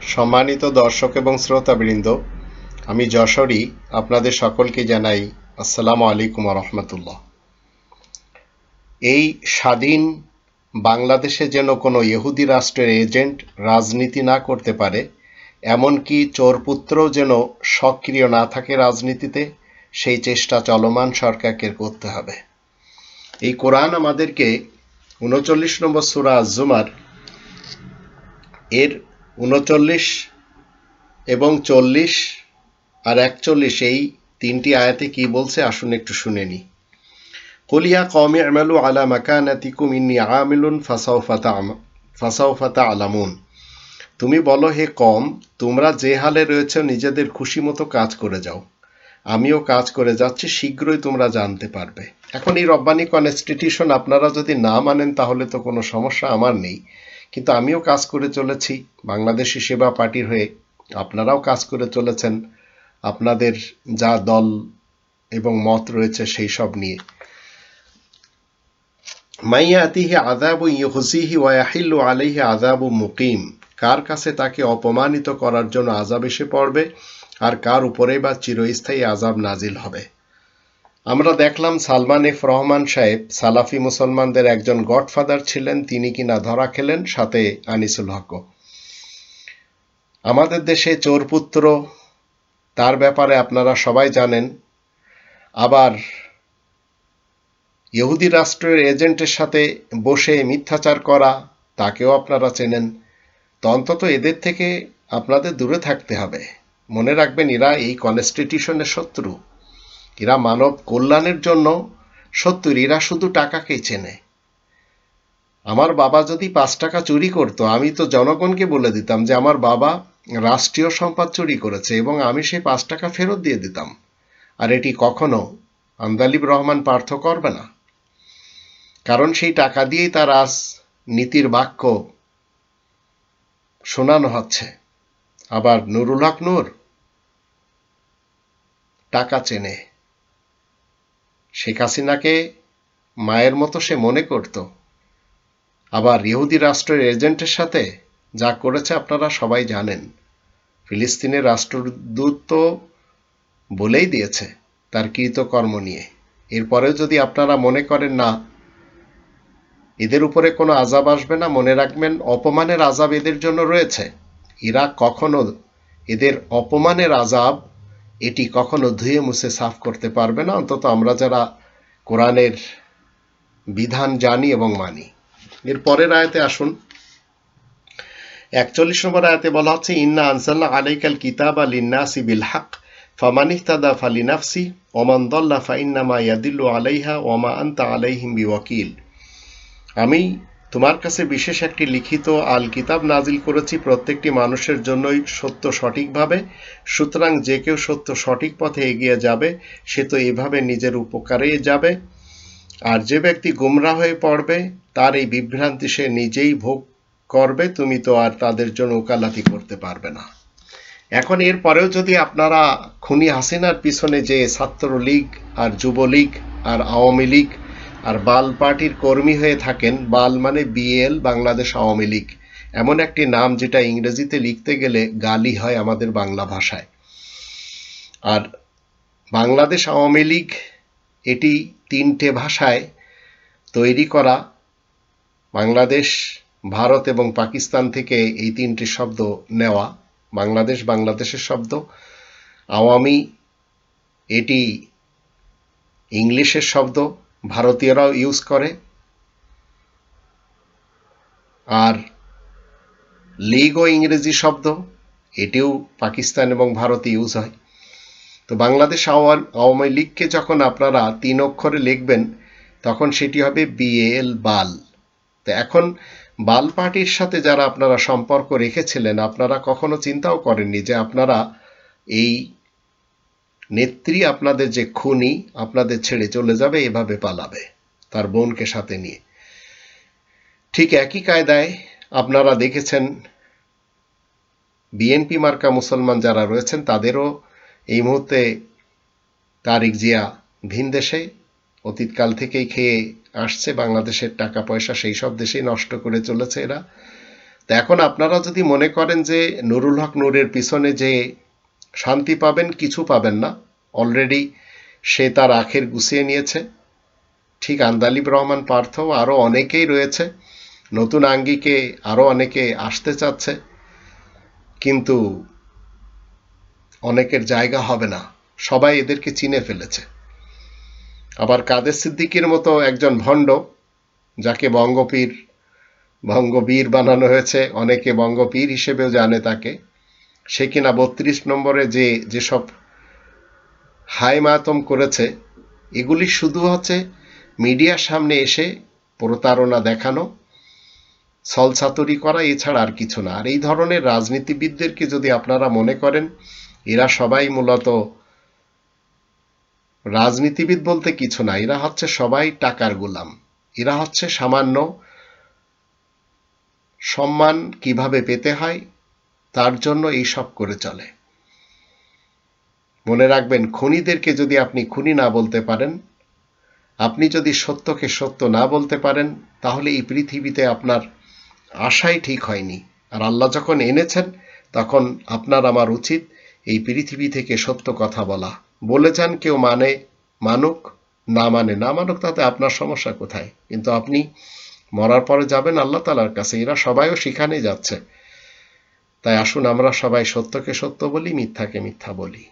সম্মানিত দর্শক এবং শ্রোতাবৃন্দ, আমি যশোরী আপনাদের সকলকে জানাই আসসালামু আলাইকুম রহমতুল্লাহ। এই স্বাধীন বাংলাদেশে যেন কোনো ইহুদি রাষ্ট্রের এজেন্ট রাজনীতি না করতে পারে, এমনকি চোরপুত্রও যেন সক্রিয় না থাকে রাজনীতিতে, সেই চেষ্টা চলমান সরকারকে করতে হবে। এই কোরআন আমাদেরকে উনচল্লিশ নম্বর সুরা আজুমার এর উনচল্লিশ এবং চল্লিশ আর একচল্লিশ, এই তিনটি আয়াতে কি বলছে? আসুন একটু শুনে নি কলিয়া কমে আমালু আলা মাকানাতিকুম ইন্নি আমিলুন ফাসাউফাতা ফাসাউফাতা আলামুন তুমি বলো, হে কম তোমরা যে হালে রয়েছে নিজেদের খুশি মতো কাজ করে যাও। আমিও কাজ করে যাচ্ছি, শীঘ্রই তোমরা জানতে পারবে। এখন এই রব্বানি কনস্টিটিউশন আপনারা যদি না মানেন, তাহলে তো কোনো সমস্যা আমার নেই। কিন্তু আমিও কাজ করে চলেছি। বাংলাদেশি সেবা পার্টির হয়ে আপনারাও কাজ করে চলেছেন। আপনাদের যা দল এবং মত রয়েছে সেই সব নিয়ে। মাইয়া আতিহি আদাবু ইহুসিহি ওয়াহিল্লু আলাইহি আদাবু মুকিম। কার কাছে তাকে অপমানিত করার জন্য আজাব এসে পড়বে আর কার উপরে বা চিরস্থায়ী আজাব নাজিল হবে? আমরা দেখলাম সালমান এফ রহমান সাহেব সালাফি মুসলমানদের একজন গডফাদার ছিলেন, তিনি কিনা ধরা খেলেন, সাথে আনিসুল হক। আমাদের দেশে চোরপুত্র, তার ব্যাপারে আপনারা সবাই জানেন। আবার ইহুদি রাষ্ট্রের এজেন্টের সাথে বসে মিথ্যাচার করা, তাকেও আপনারা চেনেন। তো অন্তত এদের থেকে আপনাদের দূরে থাকতে হবে। মনে রাখবেন, এরা এই কনস্টিটিউশনের শত্রু। এরা মানব কল্যাণের জন্য সত্তর, এরা শুধু টাকাকেই চেনে। আমার বাবা যদি পাঁচ টাকা চুরি করতো, আমি তো জনগণকে বলে দিতাম যে আমার বাবা রাষ্ট্রীয় সম্পদ চুরি করেছে এবং আমি সেই পাঁচ টাকা ফেরত দিয়ে দিতাম। আর এটি কখনো আন্দালিব রহমান পার্থ করবে না। কারণ সেই টাকা দিয়েই তার আজ নীতির বাক্য শোনানো হচ্ছে। আবার নুরুল হক নূর টাকা চেনে। শেখ হাসিনাকে মায়ের মতো সে মনে করত। আবার ইহুদি রাষ্ট্রের এজেন্টের সাথে যা করেছে আপনারা সবাই জানেন। ফিলিস্তিনের রাষ্ট্রদূত তো বলেই দিয়েছে তার কৃতকর্ম নিয়ে। এরপরেও যদি আপনারা মনে করেন না, এদের উপরে কোনো আজাব আসবে না, মনে রাখবেন অপমানের আজাব এদের জন্য রয়েছে। এরা কখনো এদের অপমানের আজাব এটি কখনো ধুয়ে মুছে সাফ করতে পারবে না। অন্তত আমরা যারা কোরআনের বিধান জানি এবং মানি। এর পরের আয়াতে আসুন। একচল্লিশ নম্বর আয়াতে বলা হচ্ছে, ইন্না আনসাল্লাহ আলাইকাল কিতাব আল ইন্নাসি বিল হক ফামানিহতাদা ফালিনাফসি ওমান দল্লা ফাইন্নামা ইয়াদিল্লু আলাইহা ওমা আন্তা আলাইহিম বিওয়াকিল। আমি তোমার কাছে বিশেষ একটি লিখিত আল কিতাব নাজিল করেছি, প্রত্যেকটি মানুষের জন্যই সত্য সঠিকভাবে। সুতরাং যে কেউ সত্য সঠিক পথে এগিয়ে যাবে, সে তো এভাবে নিজের উপকারেই যাবে। আর যে ব্যক্তি গুমরা হয়ে পড়বে, তার এই বিভ্রান্তি সে নিজেই ভোগ করবে, তুমি তো আর তাদের জন্য ওকালাতি করতে পারবে না। এখন এর পরেও যদি আপনারা খুনি হাসিনার পিছনে যে ছাত্রলীগ আর যুবলীগ আর আওয়ামী লীগ আর বাল পার্টির কর্মী হয়ে থাকেন, বাল মানে বিএল, বাংলাদেশ আওয়ামী লীগ। এমন একটি নাম যেটা ইংরেজিতে লিখতে গেলে গালি হয় আমাদের বাংলা ভাষায়। আর বাংলাদেশ আওয়ামী লীগ এটি তিনটে ভাষায় তৈরি করা। বাংলাদেশ, ভারত এবং পাকিস্তান থেকে এই তিনটি শব্দ নেওয়া। বাংলাদেশ, বাংলাদেশের শব্দ। আওয়ামী, এটি ইংলিশের শব্দ। ভারতীয়রাও ইউজ করে। আর লিগ ও ইংরেজি শব্দ, এটিও পাকিস্তান এবং ভারতে ইউজ হয়। তো বাংলাদেশ আওয়ামী লীগকে যখন আপনারা তিন অক্ষরে লিখবেন, তখন সেটি হবে বিএল বাল। তো এখন বাল পার্টির সাথে যারা আপনারা সম্পর্ক রেখেছিলেন, আপনারা কখনো চিন্তাও করেননি যে আপনারা এই নেত্রী আপনাদের যে খুনি আপনাদের ছেড়ে চলে যাবে, এভাবে পালাবে তার বোনকে সাথে নিয়ে। ঠিক একই কায়দায় আপনারা দেখেছেন বিএনপি মার্কা মুসলমান যারা রয়েছেন, তাদেরও এই মুহূর্তে তারিক জিয়া ভিন দেশে অতীতকাল থেকেই খেয়ে আসছে, বাংলাদেশের টাকা পয়সা সেই সব দেশেই নষ্ট করে চলেছে এরা। তা এখন আপনারা যদি মনে করেন যে নুরুল হক নূরের পিছনে যে শান্তি পাবেন, কিছু পাবেন না। অলরেডি সে তার আখের গুছিয়ে নিয়েছে। ঠিক আন্দালিব রহমান পার্থ আরও অনেকেই রয়েছে। নতুন আঙ্গিকে আরও অনেকে আসতে চাচ্ছে। কিন্তু অনেকের জায়গা হবে না। সবাই এদেরকে চিনে ফেলেছে। আবার কাদের সিদ্দিকির মতো একজন ভণ্ড, যাকে বঙ্গপীর, বঙ্গবীর বানানো হয়েছে, অনেকে বঙ্গপীর হিসেবেও জানে তাকে। সে কিনা বত্রিশ নম্বরে যে, যেসব হাই মাতম করেছে, এগুলি শুধু হচ্ছে মিডিয়ার সামনে এসে প্রতারণা দেখানো, ছলছাতুরি করা এছাড়া আর কিছু না। আর এই ধরনের রাজনীতিবিদদেরকে যদি আপনারা মনে করেন, এরা সবাই মূলত রাজনীতিবিদ বলতে কিছু না, এরা হচ্ছে সবাই টাকার গোলাম। এরা হচ্ছে সামান্য সম্মান কীভাবে পেতে হয় তার জন্য এই সব করে চলে। মনে রাখবেন, খুনিদেরকে যদি আপনি খুনি না বলতে পারেন, আপনি যদি সত্যকে সত্য না বলতে পারেন, তাহলে এই পৃথিবীতে আপনার আশাই ঠিক হয়নি। আর আল্লাহ যখন এনেছেন, তখন আপনার আমার উচিত এই পৃথিবী থেকে সত্য কথা বলা। বলে যান কেউ মানে মানুক, না মানে না মানুক, তাতে আপনার সমস্যা কোথায়? কিন্তু আপনি মরার পরে যাবেন আল্লাহ তালার কাছে। এরা সবাইও সেখানে যাচ্ছে। তাই আসুন আমরা সবাই সত্যকে সত্য বলি মিথ্যাকে মিথ্যা বলি।